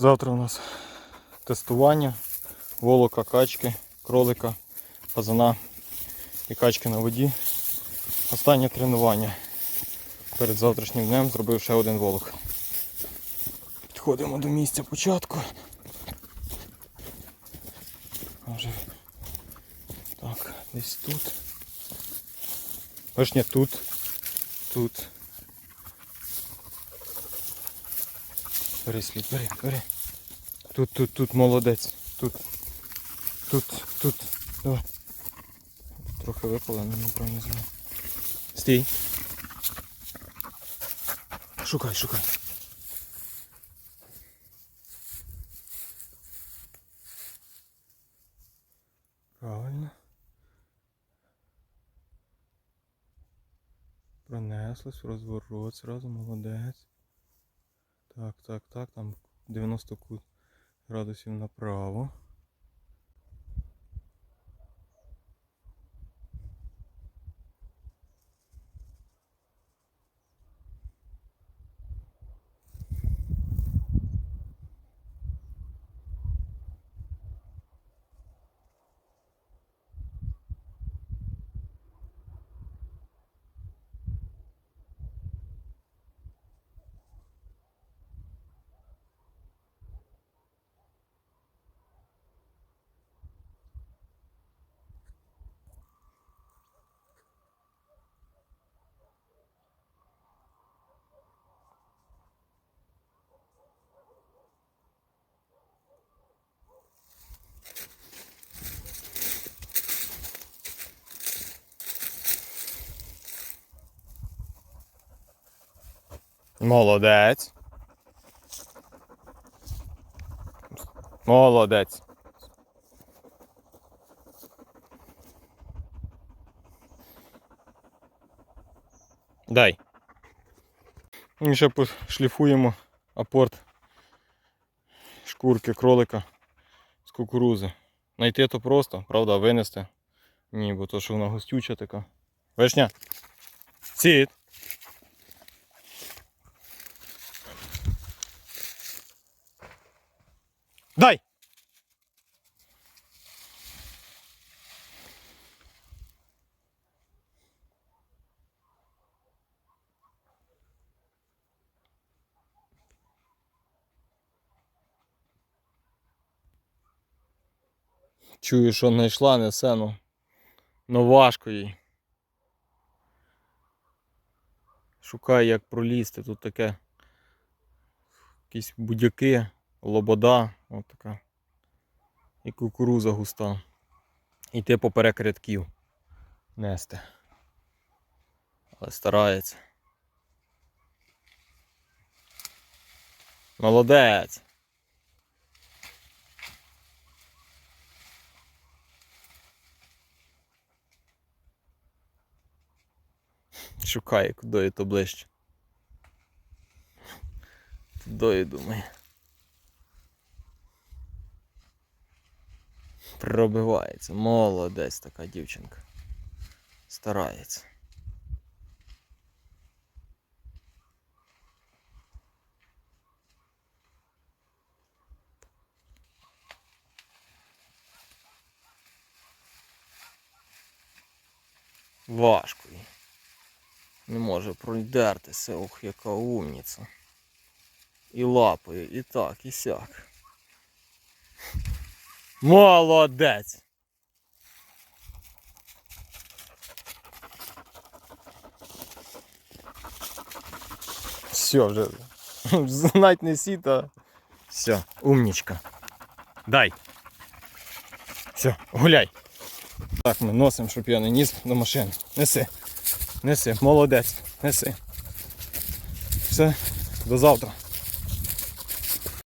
Завтра у нас тестування волока, качки, кролика, пазана і качки на воді. Останнє тренування. Перед завтрашнім днем зробив ще один волок. Підходимо до місця початку. А Вже так, десь тут. Ні, тут. Тут. Бери слід, бери, бери. Тут, тут, тут, молодець. Тут. Тут, тут. Давай. Трохи випало, але неправильно знаю. Стій. Шукай, шукай. Правильно. Пронеслось, розворот, сразу молодець. Так, так, так, там 90 градусів направо. Молодець. Молодець. Дай. І ще пошліфуємо апорт шкурки кролика з кукурузи. Найти то просто, правда, винести. Ні, бо то, що вона густюча така. Вишня. Сід. Дай! Чую, що знайшла, несе, ну. Ну важко їй. Шукаю, як пролізти. Тут таке. Якісь будяки, лобода, от така. І кукуруза густа. Іти поперек рядків нести. Але старається. Молодець. Шукає, куди то ближче. Туди думає. Пробивається. Молодець така дівчинка. Старається. Важко їй. Не може пройдертися, ох, яка умниця. І лапою, і так, і сяк. Молодець! Все, вже. Знать не сіта. Все, умнічка. Дай. Все, гуляй. Так, ми носимо, щоб я не ніс до машини. Неси. Неси, молодець, неси. Все, до завтра.